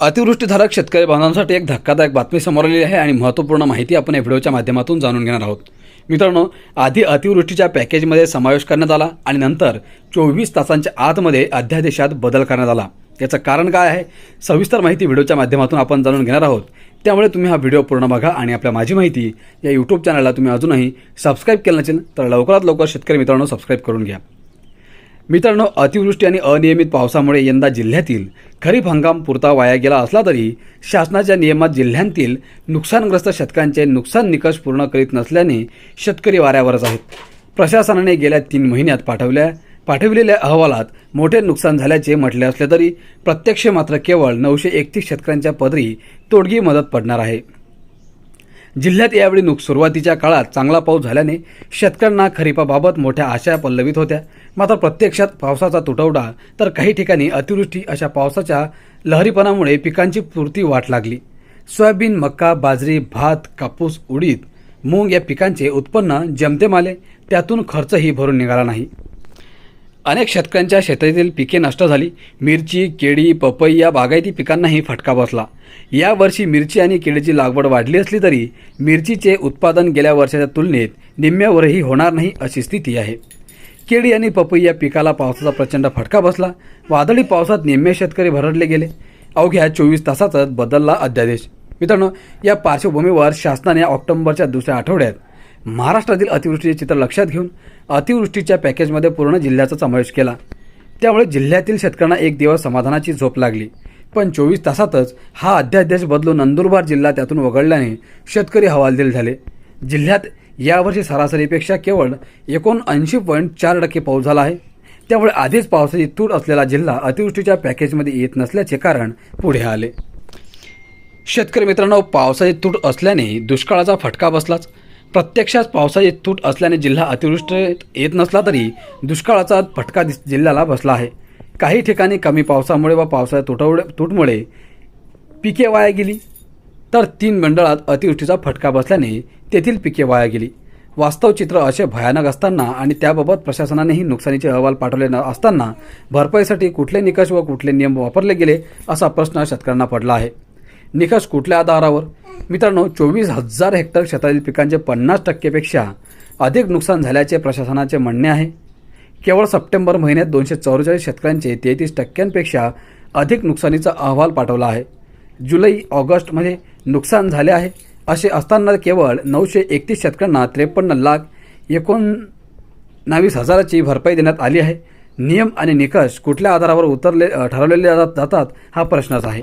अतिवृष्टीधारक शेतकरी बांधवांसाठी एक धक्कादायक बातमी समोर आलेली आहे आणि महत्त्वपूर्ण माहिती आपण या व्हिडिओच्या माध्यमातून जाणून घेणार आहोत. मित्रांनो आधी अतिवृष्टीच्या पॅकेजमध्ये समावेश करण्यात आला आणि नंतर चोवीस तासांच्या आतमध्ये अध्यादेशात बदल करण्यात आला. याचं कारण काय आहे सविस्तर माहिती व्हिडिओच्या माध्यमातून आपण जाणून घेणार आहोत. त्यामुळे तुम्ही हा व्हिडिओ पूर्ण बघा आणि आपल्या माझी माहिती या यूट्यूब चॅनलला तुम्ही अजूनही सबस्क्राईब केलं नसेल तर लवकरात लवकर शेतकरी मित्रांनो सबस्क्राईब करून घ्या. मित्रांनो अतिवृष्टी आणि अनियमित पावसामुळे यंदा जिल्ह्यातील खरीप हंगाम पुरता वाया गेला असला तरी शासनाच्या नियमात जिल्ह्यांतील नुकसानग्रस्त शेतकऱ्यांचे नुकसान निकष पूर्ण करीत नसल्याने शेतकरी वाऱ्यावरच आहेत. प्रशासनाने गेल्या तीन महिन्यात पाठवल्या पाठविलेल्या अहवालात मोठे नुकसान झाल्याचे म्हटले असले तरी प्रत्यक्ष मात्र केवळ नऊशे एकतीस शेतकऱ्यांच्या पदरी तोडगी मदत पडणार आहे. जिल्ह्यात यावेळी नुक सुरुवातीच्या काळात चांगला पाऊस झाल्याने शेतकऱ्यांना खरीपाबाबत मोठ्या आशा पल्लवित होत्या. मात्र प्रत्यक्षात पावसाचा तुटवडा तर काही ठिकाणी अतिवृष्टी अशा पावसाच्या लहरीपणामुळे पिकांची पूर्ती वाट लागली. सोयाबीन मक्का बाजरी भात कापूस उडीद मूग या पिकांचे उत्पन्न जमतेम आले त्यातून खर्चही भरून निघाला नाही. अनेक शेतकऱ्यांच्या शेतातील पिके नष्ट झाली. मिरची केळी पपई या बागायती पिकांनाही फटका बसला. यावर्षी मिरची आणि केळीची लागवड वाढली असली तरी मिरचीचे उत्पादन गेल्या वर्षाच्या तुलनेत निम्म्यावरही होणार नाही अशी स्थिती आहे. केळी आणि पपई या पिकाला पावसाचा प्रचंड फटका बसला. वादळी पावसात निम्मे शेतकरी भरडले गेले. अवघ्या चोवीस तासातच बदलला अध्यादेश. मित्रांनो या पार्श्वभूमीवर शासनाने ऑक्टोबरच्या दुसऱ्या आठवड्यात महाराष्ट्रातील अतिवृष्टीचे चित्र लक्षात घेऊन अतिवृष्टीच्या पॅकेजमध्ये पूर्ण जिल्ह्याचा समावेश केला. त्यामुळे जिल्ह्यातील शेतकऱ्यांना एक दिवस समाधानाची झोप लागली. पण चोवीस तासातच हा अध्यादेश बदलून नंदुरबार जिल्हा त्यातून वगळल्याने शेतकरी हवालदिल झाले. जिल्ह्यात यावर्षी सरासरीपेक्षा केवळ एकोणऐंशी पॉईंट चार टक्के पाऊस झाला आहे. त्यामुळे आधीच पावसाची तूट असलेला जिल्हा अतिवृष्टीच्या पॅकेजमध्ये येत नसल्याचे कारण पुढे आले. शेतकरी मित्रांनो पावसाची तूट असल्याने दुष्काळाचा फटका बसलाच. प्रत्यक्षात पावसाची तूट असल्याने जिल्हा अतिवृष्टीत येत नसला तरी दुष्काळाचा फटका दिस- जिल्ह्याला बसला आहे. काही ठिकाणी कमी पावसामुळे व पावसाच्या तुटवडे तूटमुळे पिके वाया गेली. तर तीन मंडळात अतिवृष्टीचा फटका बसल्याने तेथील पिके वाया गेली. वास्तव चित्र असे भयानक असताना आणि त्याबाबत प्रशासनानेही नुकसानीचे अहवाल पाठवले न असताना भरपाईसाठी कुठले निकष व कुठले नियम वापरले गेले असा प्रश्न शेतकऱ्यांना पडला आहे. निकष कुठल्या आधारावर? मित्रांनो चोवीस हजार हेक्टर शेतातील पिकांचे पन्नास टक्केपेक्षा अधिक नुकसान झाल्याचे प्रशासनाचे म्हणणे आहे. केवळ सप्टेंबर महिन्यात दोनशे चौवेचाळीस शेतकऱ्यांचे तेहतीस टक्क्यांपेक्षा अधिक नुकसानीचा अहवाल पाठवला आहे. जुलै ऑगस्टमध्ये नुकसान झाले आहे असे असताना केवळ नऊशे एकतीस शेतकऱ्यांना त्रेपन्न लाख एकोणनावीस हजाराची भरपाई देण्यात आली आहे. नियम आणि निकष कुठल्या आधारावर उतरले ठरवलेले जातात हा प्रश्नच आहे.